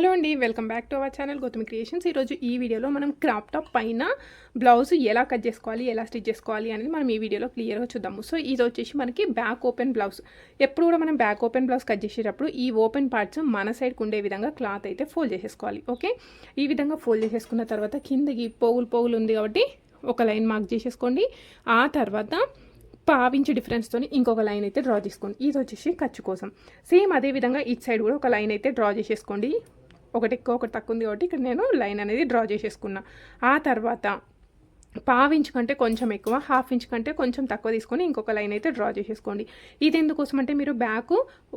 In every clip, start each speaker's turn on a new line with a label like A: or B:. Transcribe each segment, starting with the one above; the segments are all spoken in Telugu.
A: హలో అండి welcome back to our channel Gautami creations. ఈరోజు ఈ వీడియోలో మనం క్రాప్ టాప్ పైన బ్లౌజ్ ఎలా కట్ చేసుకోవాలి ఎలా స్టిచ్ చేసుకోవాలి అనేది మనం ఈ వీడియోలో క్లియర్గా చూద్దాము. సో ఇది వచ్చేసి మనకి బ్యాక్ ఓపెన్ బ్లౌజ్. ఎప్పుడు కూడా మనం బ్యాక్ ఓపెన్ బ్లౌజ్ కట్ చేసేటప్పుడు ఈ ఓపెన్ పార్ట్స్ మన సైడ్కి ఉండే విధంగా క్లాత్ అయితే ఫోల్డ్ చేసేసుకోవాలి ఓకే? ఈ విధంగా ఫోల్డ్ చేసేసుకున్న తర్వాత కిందకి పోగులు పోగులు ఉంది కాబట్టి ఒక లైన్ మార్క్ చేసేసుకోండి. ఆ తర్వాత పావించి డిఫరెన్స్తో ఇంకొక లైన్ అయితే డ్రా చేసుకోండి. ఇది వచ్చేసి ఖర్చు కోసం. సేమ్ అదే విధంగా ఇటు సైడ్ కూడా ఒక లైన్ అయితే డ్రా చేసేసుకోండి. ఒకటి ఎక్కువ ఒకటి తక్కువ ఉంది కాబట్టి ఇక్కడ నేను లైన్ అనేది డ్రా చేసేసుకున్నా. ఆ తర్వాత పావు ఇంచ్ కంటే కొంచెం ఎక్కువ హాఫ్ ఇంచ్ కంటే కొంచెం తక్కువ తీసుకొని ఇంకొక లైన్ అయితే డ్రా చేసేసుకోండి. ఇది ఎందుకోసం అంటే మీరు బ్యాక్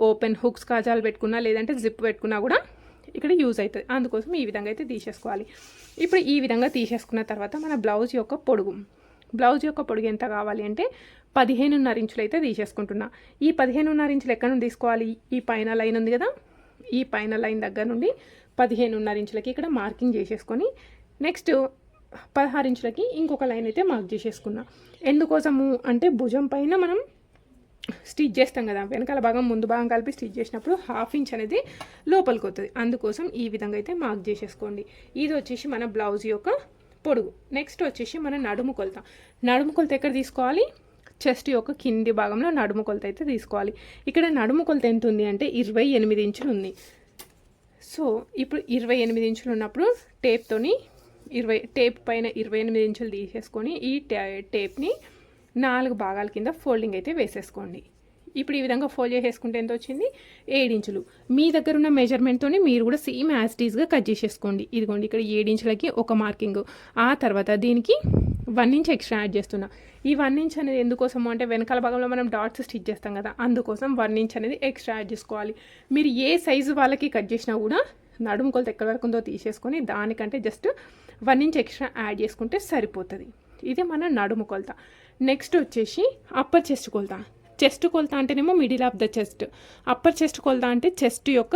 A: ఓపెన్ హుక్స్ కాజాలు పెట్టుకున్నా లేదంటే జిప్ పెట్టుకున్నా కూడా ఇక్కడ యూజ్ అవుతుంది. అందుకోసం ఈ విధంగా అయితే తీసేసుకోవాలి. ఇప్పుడు ఈ విధంగా తీసేసుకున్న తర్వాత మన బ్లౌజ్ యొక్క పొడుగు. బ్లౌజ్ యొక్క పొడుగు ఎంత కావాలి అంటే పదిహేనున్నర ఇంచులు అయితే తీసేసుకుంటున్నా. ఈ పదిహేనున్నర ఇంచులు ఎక్కడ నుండి తీసుకోవాలి? ఈ పైన లైన్ ఉంది కదా? ఈ పైన లైన్ దగ్గర నుండి పదిహేనున్నర ఇంచులకి ఇక్కడ మార్కింగ్ చేసేసుకొని నెక్స్ట్ పదహారు ఇంచులకి ఇంకొక లైన్ అయితే మార్క్ చేసేసుకున్నా. ఎందుకోసము అంటే భుజం పైన మనం స్టిచ్ చేస్తాం కదా వెనకాల భాగం ముందు భాగం కలిపి స్టిచ్ చేసినప్పుడు హాఫ్ ఇంచ్ అనేది లోపలికి వస్తుంది అందుకోసం ఈ విధంగా అయితే మార్క్ చేసేసుకోండి. ఇది వచ్చేసి మన బ్లౌజ్ యొక్క పొడుగు. నెక్స్ట్ వచ్చేసి మన నడుము కొలత. నడుము కొలత ఎక్కడ తీసుకోవాలి? చెస్ట్ యొక్క కింది భాగంలో నడుము కొలత అయితే తీసుకోవాలి. ఇక్కడ నడుము కొలత ఎంత ఉంది అంటే ఇరవై ఎనిమిది ఇంచులు ఉంది. సో ఇప్పుడు ఇరవై ఎనిమిది ఇంచులు ఉన్నప్పుడు టేప్తోని ఇరవై టేప్ పైన ఇరవై ఎనిమిది ఇంచులు తీసేసుకొని ఈ టేప్ని నాలుగు భాగాల కింద ఫోల్డింగ్ అయితే వేసేసుకోండి. ఇప్పుడు ఈ విధంగా ఫోల్డ్ చేసేసుకుంటే ఎంత వచ్చింది? ఏడించులు మీ దగ్గర ఉన్న మెజర్మెంట్తోని మీరు కూడా సేమ్ యాజ్ టీజ్గా కట్ చేసేసుకోండి. ఇదిగోండి ఇక్కడ ఇంచులకి ఒక మార్కింగ్ ఆ తర్వాత దీనికి వన్ ఇంచ్ ఎక్స్ట్రా యాడ్ చేస్తున్నా. ఈ వన్ ఇంచ్ అనేది ఎందుకోసము అంటే వెనకాల భాగంలో మనం డాట్స్ స్టిచ్ చేస్తాం కదా అందుకోసం వన్ ఇంచ్ అనేది ఎక్స్ట్రా యాడ్ చేసుకోవాలి. మీరు ఏ సైజు వాళ్ళకి కట్ చేసినా కూడా నడుము కొలత ఎక్కడి వరకు ఉందో తీసేసుకొని దానికంటే just one inch extra add చేసుకుంటే సరిపోతుంది. ఇది మన నడుము కొలత. నెక్స్ట్ వచ్చేసి అప్పర్ చెస్ట్ కొలత. చెస్ట్ కొలత అంటేనేమో middle of the chest. Upper chest కొలత అంటే చెస్ట్ యొక్క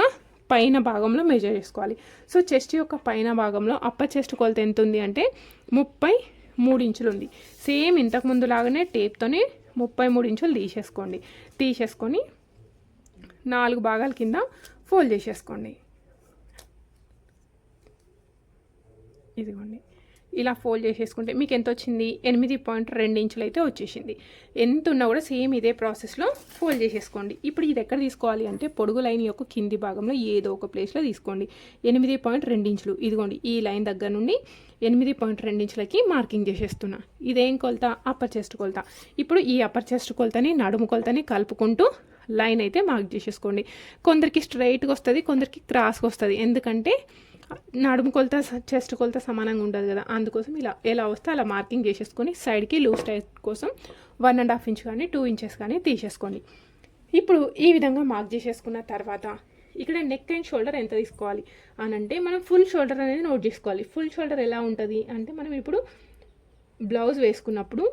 A: పైన భాగంలో మెజర్ చేసుకోవాలి. సో చెస్ట్ యొక్క పైన భాగంలో అప్పర్ చెస్ట్ కొలత ఎంత ఉంది అంటే ముప్పై మూడు ఇంచులు ఉంది సేమ్ ఇంతకుముందు లాగానే టేప్తోనే ముప్పై మూడు ఇంచులు తీసేసుకోండి. తీసేసుకొని నాలుగు భాగాల కింద ఫోల్డ్ చేసేసుకోండి. ఇదిగోండి. ఇలా ఫోల్డ్ చేసేసుకుంటే మీకు ఎంత వచ్చింది? ఎనిమిది పాయింట్ రెండు ఇంచులు అయితే వచ్చేసింది. ఎంత ఉన్నా కూడా సేమ్ ఇదే ప్రాసెస్లో ఫోల్డ్ చేసేసుకోండి. ఇప్పుడు ఇది ఎక్కడ తీసుకోవాలి అంటే పొడుగు లైన్ యొక్క కింది భాగంలో ఏదో ఒక ప్లేస్లో తీసుకోండి. ఎనిమిది పాయింట్ రెండు ఇంచులు. ఇదిగోండి ఈ లైన్ దగ్గర నుండి ఎనిమిది పాయింట్ రెండు ఇంచులకి మార్కింగ్ చేసేస్తున్నా. ఇదేం కొలత? అప్పర్ చెస్ట్ కొలత. ఇప్పుడు ఈ అప్పర్ చెస్ట్ కొలతని నడుము కొలతని కలుపుకుంటూ లైన్ అయితే మార్క్ చేసేసుకోండి. కొందరికి స్ట్రైట్గా వస్తుంది కొందరికి క్రాస్గా వస్తుంది. ఎందుకంటే నడుము కొలత చెస్ట్ కొలత సమానంగా ఉండదు కదా. అందుకోసం ఇలా ఎలా వస్తే అలా మార్కింగ్ చేసేసుకొని సైడ్కి లూజ్ టైప్ కోసం వన్ అండ్ హాఫ్ ఇంచ్ కానీ టూ ఇంచెస్ కానీ తీసేసుకోండి. ఇప్పుడు ఈ విధంగా మార్క్ చేసేసుకున్న తర్వాత ఇక్కడ నెక్ అండ్ షోల్డర్ ఎంత తీసుకోవాలి? అని అంటే మనం ఫుల్ షోల్డర్ అనేది నోట్ చేసుకోవాలి. ఫుల్ షోల్డర్ ఎలా ఉంటుంది? అంటే మనం ఇప్పుడు బ్లౌజ్ వేసుకున్నప్పుడు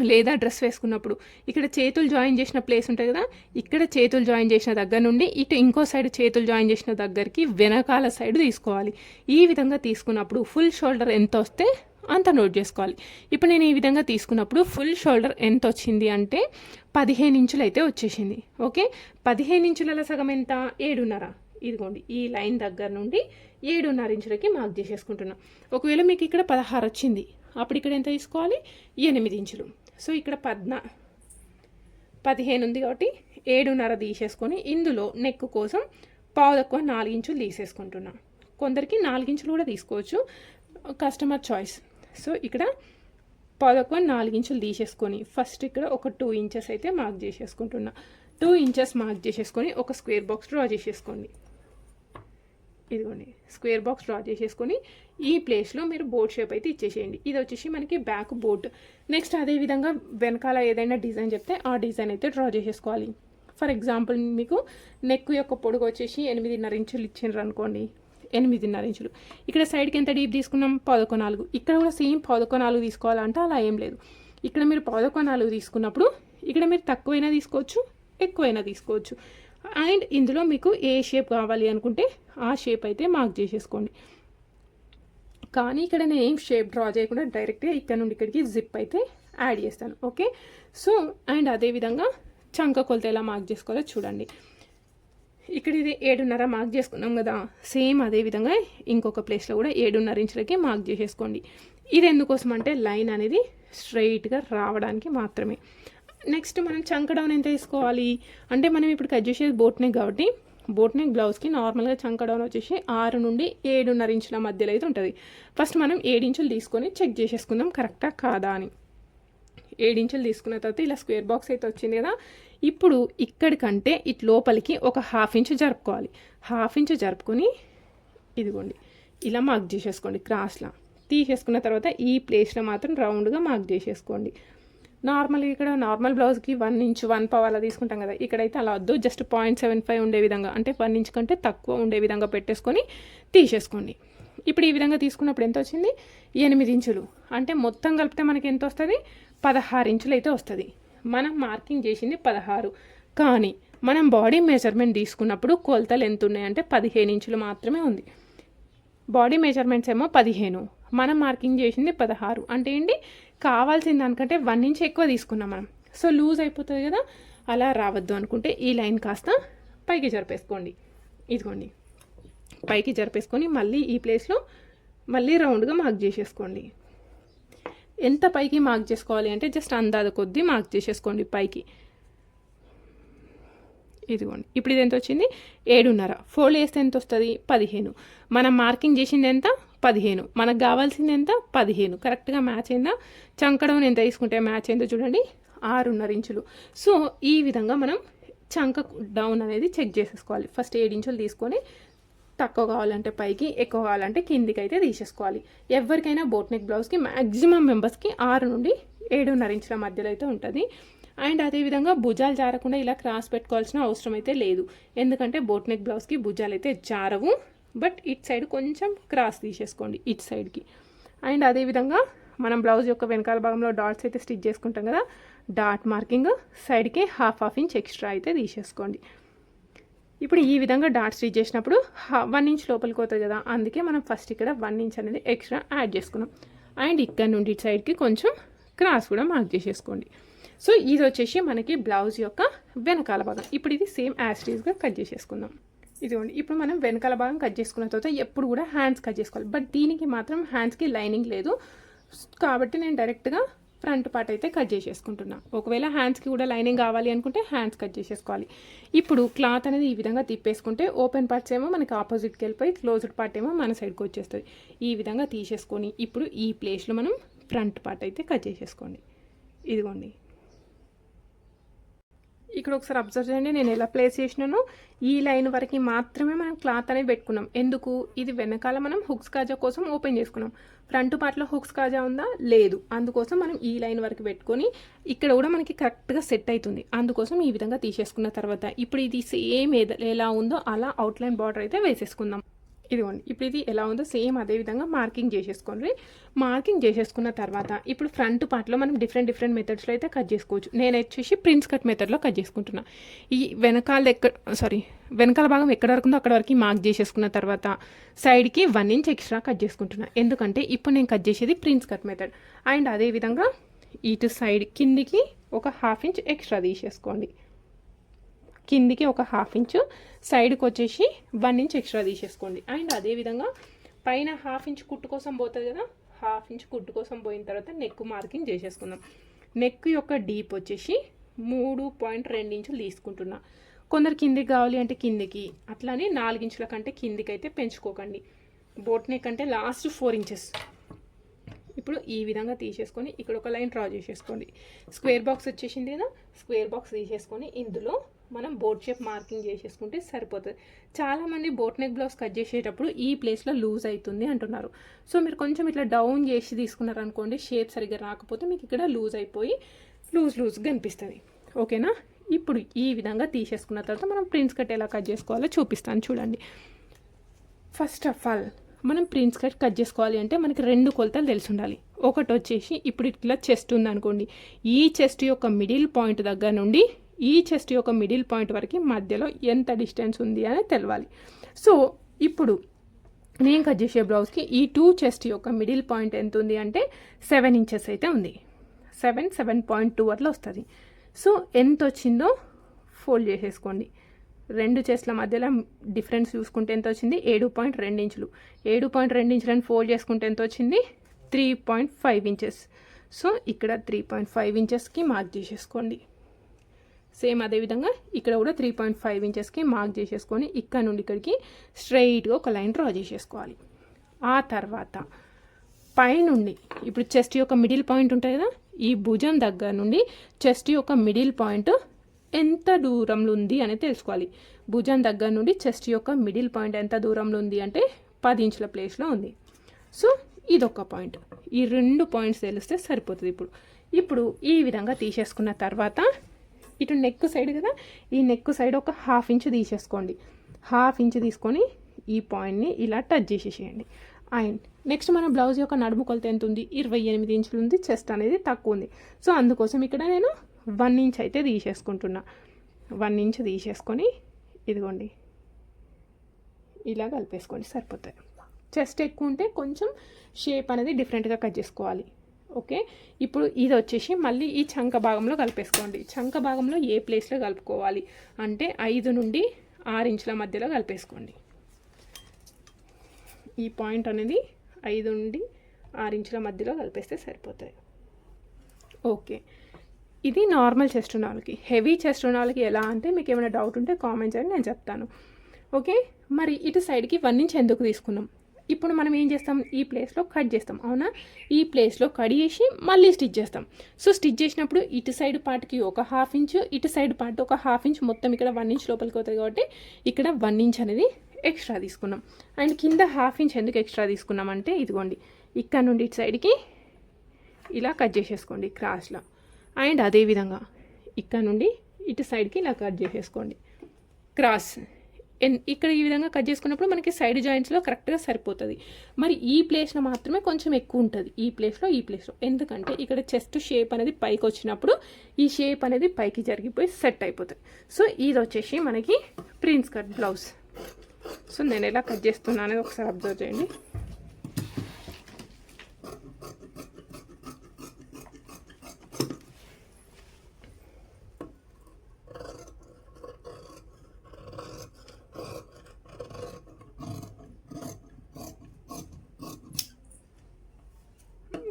A: లేదా డ్రెస్ వేసుకున్నప్పుడు ఇక్కడ చేతులు జాయిన్ చేసిన ప్లేస్ ఉంటుంది కదా? ఇక్కడ చేతులు జాయిన్ చేసిన దగ్గర నుండి ఇటు ఇంకో సైడ్ చేతులు జాయిన్ చేసిన దగ్గరికి వెనకాల సైడ్ తీసుకోవాలి. ఈ విధంగా తీసుకున్నప్పుడు ఫుల్ షోల్డర్ ఎంత వస్తే అంత నోట్ చేసుకోవాలి. ఇప్పుడు నేను ఈ విధంగా తీసుకున్నప్పుడు ఫుల్ షోల్డర్ ఎంత వచ్చింది అంటే పదిహేను ఇంచులు అయితే వచ్చేసింది. ఓకే? పదిహేను ఇంచుల సగం ఎంత? ఏడున్నర. ఇదిగోండి ఈ లైన్ దగ్గర నుండి ఏడున్నర ఇంచులకి మార్క్ చేసేసుకుంటున్నాం. ఒకవేళ మీకు ఇక్కడ పదహారు వచ్చింది అప్పుడు ఇక్కడ ఎంత తీసుకోవాలి? ఎనిమిది ఇంచులు. సో ఇక్కడ పద్నా పదిహేను ఉంది కాబట్టి ఏడున్నర తీసేసుకొని ఇందులో నెక్ కోసం పావు తక్కువ నాలుగించులు తీసేసుకుంటున్నాను కొందరికి నాలుగించులు కూడా తీసుకోవచ్చు. Customer choice. సో ఇక్కడ పదకొండు నాలుగు ఇంచులు తీసేసుకొని ఫస్ట్ ఇక్కడ ఒక టూ ఇంచెస్ అయితే మార్క్ చేసేసుకుంటున్నా. టూ ఇంచెస్ మార్క్ చేసేసుకొని ఒక స్క్వేర్ బాక్స్ డ్రా చేసేసుకోండి. ఇదిగోండి స్క్వేర్ బాక్స్ డ్రా చేసేసుకొని ఈ ప్లేస్లో మీరు బోట్ షేప్ అయితే ఇచ్చేసేయండి. ఇది వచ్చేసి మనకి బ్యాక్ బోట్ నెక్స్ట్ అదేవిధంగా వెనకాల ఏదైనా డిజైన్ చెప్తే ఆ డిజైన్ అయితే డ్రా చేసేసుకోవాలి. ఫర్ ఎగ్జాంపుల్ మీకు నెక్ యొక్క పొడుగు వచ్చేసి ఎనిమిదిన్నర ఇంచులు ఇచ్చిండ్రు అనుకోండి ఎనిమిదిన్నర ఇంచులు. ఇక్కడ సైడ్కి ఎంత డీప్ తీసుకున్నాం? పదకొ నాలుగు. ఇక్కడ కూడా సేమ్ పదకొ నాలుగు తీసుకోవాలంటే అలా ఏం లేదు. ఇక్కడ మీరు పదకొ నాలుగు తీసుకున్నప్పుడు ఇక్కడ మీరు తక్కువైనా తీసుకోవచ్చు ఎక్కువైనా తీసుకోవచ్చు. అండ్ ఇందులో మీకు ఏ షేప్ కావాలి అనుకుంటే ఆ షేప్ అయితే మార్క్ చేసేసుకోండి. కానీ ఇక్కడ నేను ఏం షేప్ డ్రా చేయకుండా డైరెక్ట్గా ఇక్కడ నుండి ఇక్కడికి జిప్ అయితే యాడ్ చేస్తాను. ఓకే? సో అండ్ అదేవిధంగా చంక కొలత ఎలా మార్క్ చేసుకోవాలో చూడండి. ఇక్కడ ఇది ఏడున్నర మార్క్ చేసుకున్నాం కదా. సేమ్ అదే విధంగా ఇంకొక ప్లేస్లో కూడా ఏడున్నర ఇంచులకి మార్క్ చేసేసుకోండి. ఇది ఎందుకోసం అంటే లైన్ అనేది స్ట్రైట్గా రావడానికి మాత్రమే. నెక్స్ట్ మనం చంక డౌన్ ఎంత తీసుకోవాలి అంటే మనం ఇప్పుడు కట్ చేసేది బోట్ నెక్ కాబట్టి బోట్ నెక్ బ్లౌజ్కి నార్మల్గా చంక డౌన్ వచ్చేసి ఆరు నుండి ఏడున్నర ఇంచుల మధ్యలో అయితే ఉంటుంది. ఫస్ట్ మనం ఏడు ఇంచులు తీసుకొని చెక్ చేసేసుకుందాం కరెక్టా కాదా అని. ఏడించులు తీసుకున్న తర్వాత ఇలా స్క్వేర్ బాక్స్ అయితే వచ్చింది కదా. ఇప్పుడు ఇక్కడికంటే ఇటు లోపలికి ఒక హాఫ్ ఇంచ్ జరుపుకోవాలి. హాఫ్ ఇంచ్ జరుపుకొని ఇదిగోండి ఇలా మార్క్ చేసేసుకోండి క్రాస్లా. తీసేసుకున్న తర్వాత ఈ ప్లేస్లో మాత్రం రౌండ్గా మార్క్ చేసేసుకోండి. నార్మల్గా ఇక్కడ నార్మల్ బ్లౌజ్కి వన్ ఇంచ్ వన్ పవ్ అలా తీసుకుంటాం కదా. ఇక్కడైతే అలా వద్దు. జస్ట్ పాయింట్ సెవెన్ ఫైవ్ ఉండే విధంగా అంటే వన్ ఇంచ్ కంటే తక్కువ ఉండే విధంగా పెట్టేసుకొని తీసేసుకోండి. ఇప్పుడు ఈ విధంగా తీసుకున్నప్పుడు ఎంత వచ్చింది? ఎనిమిది ఇంచులు. అంటే మొత్తం కలిపితే మనకి ఎంత వస్తుంది? పదహారు ఇంచులు అయితే వస్తుంది. మనం మార్కింగ్ చేసింది పదహారు. కానీ మనం బాడీ మెజర్మెంట్ తీసుకున్నప్పుడు కొలతలు ఎంత ఉన్నాయంటే పదిహేను ఇంచులు మాత్రమే ఉంది. బాడీ మెజర్మెంట్స్ ఏమో పదిహేను. మనం మార్కింగ్ చేసింది పదహారు. అంటే ఏంటి? కావాల్సిన దానికంటే వన్ ఇంచ్ ఎక్కువ తీసుకున్నాం మనం. సో లూజ్ అయిపోతుంది కదా? అలా రావద్దు అనుకుంటే ఈ లైన్ కాస్త పైకి జరిపేసుకోండి. ఇదిగోండి. పైకి జరిపేసుకొని మళ్ళీ ఈ ప్లేస్లో మళ్ళీ రౌండ్గా మార్క్ చేసేసుకోండి. ఎంత పైకి మార్క్ చేసుకోవాలి అంటే జస్ట్ అందాద కొద్దీ మార్క్ చేసేసుకోండి పైకి. ఇదిగోండి. ఇప్పుడు ఇది ఎంత వచ్చింది? ఏడున్నర. ఫోల్డ్ వేస్తే ఎంత వస్తుంది? పదిహేను. మనం మార్కింగ్ చేసింది ఎంత? పదిహేను. మనకు కావాల్సింది ఎంత? పదిహేను. కరెక్ట్గా మ్యాచ్ అయిందా? చంకడం ఎంత తీసుకుంటే మ్యాచ్ అయిందో చూడండి. ఆరున్నర ఇంచులు. సో ఈ విధంగా మనం చంక డౌన్ అనేది చెక్ చేసేసుకోవాలి. ఫస్ట్ ఏడు ఇంచులు తీసుకొని తక్కువ కావాలంటే పైకి ఎక్కువ కావాలంటే కిందికి అయితే తీసేసుకోవాలి. ఎవరికైనా బోట్ నెక్ బ్లౌజ్కి మ్యాక్సిమం మెంబర్స్కి ఆరు నుండి ఏడున్నర ఇంచుల మధ్యలో అయితే ఉంటుంది. అండ్ అదేవిధంగా భుజాలు జారకుండా ఇలా క్రాస్ పెట్టుకోవాల్సిన అవసరం అయితే లేదు. ఎందుకంటే బోట్ నెక్ బ్లౌజ్కి భుజాలు అయితే జారవు. బట్ ఇట్ సైడ్ కొంచెం క్రాస్ తీసేసుకోండి ఇట్ సైడ్కి. అండ్ అదేవిధంగా మనం బ్లౌజ్ యొక్క వెనకాల భాగంలో డాట్స్ అయితే స్టిచ్ చేసుకుంటాం కదా డాట్ మార్కింగ్ సైడ్కి హాఫ్ హాఫ్ ఇంచ్ ఎక్స్ట్రా అయితే తీసేసుకోండి. ఇప్పుడు ఈ విధంగా డాట్ స్టిచ్ చేసినప్పుడు వన్ ఇంచ్ లోపలికి పోతుంది కదా. అందుకే మనం ఫస్ట్ ఇక్కడ వన్ ఇంచ్ అనేది ఎక్స్ట్రా యాడ్ చేసుకున్నాం. అండ్ ఇక్కడ నుండి ఇటు సైడ్కి కొంచెం క్రాస్ కూడా మార్క్ చేసేసుకోండి. సో ఇది వచ్చేసి మనకి బ్లౌజ్ యొక్క వెనకాల భాగం. ఇప్పుడు ఇది సేమ్ యాస్టీస్గా కట్ చేసేసుకుందాం. ఇదిగోండి ఇప్పుడు మనం వెనకాల భాగం కట్ చేసుకున్న తర్వాత ఎప్పుడు కూడా హ్యాండ్స్ కట్ చేసుకోవాలి. బట్ దీనికి మాత్రం హ్యాండ్స్కి లైనింగ్ లేదు. కాబట్టి నేను డైరెక్ట్గా ఫ్రంట్ పార్ట్ అయితే కట్ చేసేసుకుంటున్నా. ఒకవేళ హ్యాండ్స్కి కూడా లైనింగ్ కావాలి అనుకుంటే హ్యాండ్స్ కట్ చేసేసుకోవాలి. ఇప్పుడు క్లాత్ అనేది ఈ విధంగా తిప్పేసుకుంటే ఓపెన్ పార్ట్స్ ఏమో మనకి ఆపోజిట్కి వెళ్ళిపోయి క్లోజ్డ్ పార్ట్ ఏమో మన సైడ్కి వచ్చేస్తుంది. ఈ విధంగా తీసేసుకొని ఇప్పుడు ఈ ప్లేస్లో మనం ఫ్రంట్ పార్ట్ అయితే కట్ చేసేసుకోండి. ఇదిగోండి. ఇక్కడ ఒకసారి అబ్జర్వ్ చేయండి. నేను ఎలా ప్లేస్ చేసినాను ఈ లైన్ వరకు మాత్రమే మనం క్లాత్ అనేది పెట్టుకున్నాం. ఎందుకు? ఇది వెనకాల మనం హుక్స్ కాజా కోసం ఓపెన్ చేసుకున్నాం. ఫ్రంట్ పార్ట్లో హుక్స్ కాజా ఉందా? లేదు. అందుకోసం మనం ఈ లైన్ వరకు పెట్టుకొని ఇక్కడ కూడా మనకి కరెక్ట్గా సెట్ అవుతుంది అందుకోసం ఈ విధంగా తీసేసుకున్న తర్వాత ఇప్పుడు ఇది సేమ్ ఎలా ఉందో అలా అవుట్లైన్ బార్డర్ అయితే వేసేసుకుందాం. ఇదిగోండి ఇప్పుడు ఇది ఎలా ఉందో సేమ్ అదే విధంగా మార్కింగ్ చేసేసుకోండి. మార్కింగ్ చేసేసుకున్న తర్వాత ఇప్పుడు ఫ్రంట్ పార్ట్లో మనం డిఫరెంట్ డిఫరెంట్ మెథడ్స్లో అయితే కట్ చేసుకోవచ్చు. నేను వచ్చేసి ప్రిన్స్ కట్ మెథడ్లో కట్ చేసుకుంటున్నా. ఈ వెనకాల ఎక్కడ సారీ వెనకాల భాగం ఎక్కడ వరకు ఉందో అక్కడ వరకు మార్క్ చేసేసుకున్న తర్వాత సైడ్కి వన్ ఇంచ్ ఎక్స్ట్రా కట్ చేసుకుంటున్నా. ఎందుకంటే ఇప్పుడు నేను కట్ చేసేది ప్రిన్స్ కట్ మెథడ్ అండ్ అదేవిధంగా ఇటు సైడ్ కిందికి ఒక హాఫ్ ఇంచ్ ఎక్స్ట్రా తీసేసుకోండి. కిందికి ఒక హాఫ్ ఇంచు సైడ్కి వచ్చేసి వన్ ఇంచ్ ఎక్స్ట్రా తీసేసుకోండి. అండ్ అదేవిధంగా పైన హాఫ్ ఇంచ్ కుట్టు కోసం పోతుంది కదా హాఫ్ ఇంచ్ కుట్టు కోసం పోయిన తర్వాత నెక్ మార్కింగ్ చేసేసుకుందాం. నెక్ యొక్క డీప్ వచ్చేసి మూడు పాయింట్ రెండు ఇంచులు తీసుకుంటున్నా. కొందరు కిందికి కావాలి అంటే కిందికి అట్లానే నాలుగించుల కంటే కిందికి అయితే పెంచుకోకండి. బోట్ నెక్ అంటే లాస్ట్ ఫోర్ ఇంచెస్ ఇప్పుడు ఈ విధంగా తీసేసుకొని ఇక్కడ ఒక లైన్ డ్రా చేసేసుకోండి. స్క్వేర్ బాక్స్ వచ్చేసింది కదా స్క్వేర్ బాక్స్ తీసేసుకొని ఇందులో మనం బోట్ షేప్ మార్కింగ్ చేసేసుకుంటే సరిపోతుంది. చాలామంది బోట్ నెక్ బ్లౌజ్ కట్ చేసేటప్పుడు ఈ ప్లేస్లో లూజ్ అవుతుంది అంటున్నారు. సో మీరు కొంచెం ఇట్లా డౌన్ చేసి తీసుకున్నారనుకోండి షేప్ సరిగ్గా రాకపోతే మీకు ఇక్కడ లూజ్ అయిపోయి లూజ్ లూజ్గా అనిపిస్తుంది ఓకేనా ఇప్పుడు ఈ విధంగా తీసేసుకున్న తర్వాత మనం ప్రింట్స్ కట్ ఎలా కట్ చేసుకోవాలో చూపిస్తాను చూడండి. ఫస్ట్ ఆఫ్ ఆల్ మనం ప్రిన్స్ కట్ కట్ చేసుకోవాలి అంటే మనకి రెండు కొలతలు తెలిసి ఉండాలి. ఒకటి వచ్చేసి ఇప్పుడు ఇట్లా చెస్ట్ ఉందనుకోండి. ఈ చెస్ట్ యొక్క మిడిల్ పాయింట్ దగ్గర నుండి ఈ చెస్ట్ యొక్క మిడిల్ పాయింట్ వరకు మధ్యలో ఎంత డిస్టెన్స్ ఉంది అని తెలవాలి. సో ఇప్పుడు నేను కట్ చేసే బ్లౌజ్కి ఈ టూ చెస్ట్ యొక్క మిడిల్ పాయింట్ ఎంత ఉంది అంటే సెవెన్ ఇంచెస్ అయితే ఉంది. సెవెన్ సెవెన్ పాయింట్ టూ అట్లా వస్తుంది. సో ఎంత వచ్చిందో ఫోల్డ్ చేసేసుకోండి. రెండు చెస్ట్ల మధ్యలో డిఫరెన్స్ చూసుకుంటే ఎంత వచ్చింది? ఏడు పాయింట్ రెండు ఇంచులు. ఏడు పాయింట్ రెండు ఇంచులను ఫోల్డ్ చేసుకుంటే ఎంత వచ్చింది? Three point five inches so ఇక్కడ త్రీ పాయింట్ ఫైవ్ ఇంచెస్కి మార్క్ చేసేసుకోండి. సేమ్ అదేవిధంగా ఇక్కడ కూడా త్రీ పాయింట్ ఫైవ్ ఇంచెస్కి మార్క్ చేసేసుకొని ఇక్కడ నుండి ఇక్కడికి స్ట్రైట్గా ఒక లైన్ డ్రా చేసేసుకోవాలి. ఆ తర్వాత పైనుండి ఇప్పుడు చెస్ట్ యొక్క మిడిల్ పాయింట్ ఉంటుంది కదా ఈ భుజం దగ్గర నుండి చెస్ట్ యొక్క మిడిల్ పాయింట్ ఎంత దూరంలో ఉంది అనేది తెలుసుకోవాలి. భుజం దగ్గర నుండి చెస్ట్ యొక్క మిడిల్ పాయింట్ ఎంత దూరంలో ఉంది అంటే పది ఇంచుల ప్లేస్లో ఉంది. సో ఇదొక పాయింట్ ఈ రెండు పాయింట్స్ తెలిస్తే సరిపోతుంది ఇప్పుడు. ఇప్పుడు ఈ విధంగా తీసేసుకున్న తర్వాత ఇటు నెక్ సైడ్ కదా ఈ నెక్ సైడ్ ఒక హాఫ్ ఇంచ్ తీసేసుకోండి. హాఫ్ ఇంచ్ తీసుకొని ఈ పాయింట్ని ఇలా టచ్ చేసేసేయండి. అండ్ నెక్స్ట్ మన బ్లౌజ్ యొక్క నడుము కొలత ఎంత ఉంది? ఇరవై ఎనిమిది ఇంచులు ఉంది. చెస్ట్ అనేది తక్కువ ఉంది. సో అందుకోసం ఇక్కడ నేను వన్ ఇంచ్ అయితే తీసేసుకుంటున్నా. వన్ ఇంచ్ తీసేసుకొని ఇదిగోండి. ఇలా కలిపేసుకోండి. సరిపోతాయి. చెస్ట్ ఎక్కువ ఉంటే కొంచెం షేప్ అనేది డిఫరెంట్గా కట్ చేసుకోవాలి. ఓకే? ఇప్పుడు ఇది వచ్చేసి మళ్ళీ ఈ చంక భాగంలో కలిపేసుకోండి. చంక భాగంలో ఏ ప్లేస్లో కలుపుకోవాలి? అంటే ఐదు నుండి ఆరు ఇంచుల మధ్యలో కలిపేసుకోండి. ఈ పాయింట్ అనేది ఐదు నుండి ఆరు ఇంచుల మధ్యలో కలిపేస్తే సరిపోతుంది ఓకే. ఇది నార్మల్ చెస్ట్ ఉన్న వాళ్ళకి హెవీ చెస్ట్ ఉన్న వాళ్ళకి ఎలా అంటే మీకు ఏమైనా డౌట్ ఉంటే కామెంట్ చేయండి నేను చెప్తాను. ఓకే? మరి ఇటు సైడ్కి వన్ ఇంచ్ ఎందుకు తీసుకున్నాం? ఇప్పుడు మనం ఏం చేస్తాం? ఈ ప్లేస్లో కట్ చేస్తాం. అవునా? ఈ ప్లేస్లో కట్ చేసి మళ్ళీ స్టిచ్ చేస్తాం. సో స్టిచ్ చేసినప్పుడు ఇటు సైడ్ పార్ట్కి ఒక హాఫ్ ఇంచ్ ఇటు సైడ్ పార్ట్ ఒక హాఫ్ ఇంచ్ మొత్తం ఇక్కడ వన్ ఇంచ్ లోపలికి అవుతుంది కాబట్టి ఇక్కడ వన్ ఇంచ్ అనేది ఎక్స్ట్రా తీసుకున్నాం. అండ్ కింద హాఫ్ ఇంచ్ ఎందుకు ఎక్స్ట్రా తీసుకున్నాం అంటే ఇదిగోండి. ఇక్కడ నుండి ఇటు సైడ్కి ఇలా కట్ చేసేసుకోండి క్రాస్లో అండ్ అదేవిధంగా ఇక్కడ నుండి ఇటు సైడ్కి ఇలా కట్ చేసేసుకోండి. క్రాస్ ఇక్కడ ఈ విధంగా కట్ చేసుకున్నప్పుడు మనకి సైడ్ జాయింట్స్లో కరెక్ట్గా సరిపోతుంది. మరి ఈ ప్లేస్లో మాత్రమే కొంచెం ఎక్కువ ఉంటుంది. ఈ ప్లేస్లో ఈ ప్లేస్లో. ఎందుకంటే ఇక్కడ చెస్ట్ షేప్ అనేది పైకి వచ్చినప్పుడు ఈ షేప్ అనేది పైకి జరిగిపోయి సెట్ అయిపోతుంది. సో ఇది వచ్చేసి మనకి ప్రిన్స్ కట్ బ్లౌజ్. సో నేను ఎలా కట్ చేస్తున్నాను అనేది ఒకసారి అబ్జర్వ్ చేయండి.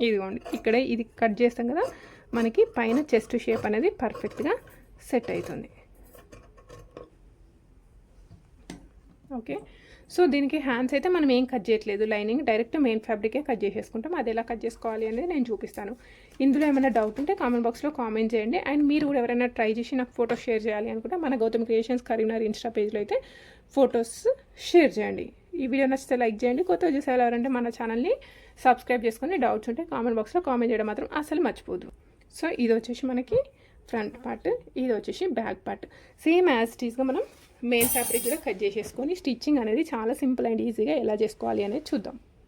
A: ఇదిగోండి ఇక్కడే ఇది కట్ చేస్తాం కదా మనకి పైన చెస్ట్ షేప్ అనేది పర్ఫెక్ట్గా సెట్ అవుతుంది. ఓకే సో దీనికి హ్యాండ్స్ అయితే మనం ఏం కట్ చేయట్లేదు. లైనింగ్ డైరెక్ట్ మెయిన్ ఫ్యాబ్రికే కట్ చేసేసుకుంటాం. అది ఎలా కట్ చేసుకోవాలి అనేది నేను చూపిస్తాను. ఇందులో ఏమైనా డౌట్ ఉంటే కామెంట్ బాక్స్లో కామెంట్ చేయండి. అండ్ మీరు కూడా ఎవరైనా ట్రై చేసి నాకు ఫోటోస్ షేర్ చేయాలి అనుకుంటే మన గౌతమ్ క్రియేషన్స్ కరీంనగర్ ఇన్స్టా పేజ్లో అయితే ఫొటోస్ షేర్ చేయండి. ఈ వీడియో నచ్చితే లైక్ చేయండి. కొత్త చూసేవాళ్ళు ఎవరంటే మన ఛానల్ని సబ్స్క్రైబ్ చేసుకొని డౌట్స్ ఉంటే కామెంట్ బాక్స్లో కామెంట్ చేయడం మాత్రం అసలు మర్చిపోదు. సో ఇది వచ్చేసి మనకి ఫ్రంట్ పార్ట్ ఇది వచ్చేసి బ్యాక్ పార్ట్ సేమ్ యాజ్ టీస్గా మనం మెయిన్ ఫ్యాబ్రిక్ కూడా కట్ చేసేసుకొని స్టిచ్చింగ్ అనేది చాలా సింపుల్ అండ్ ఈజీగా ఎలా చేసుకోవాలి అనేది చూద్దాం.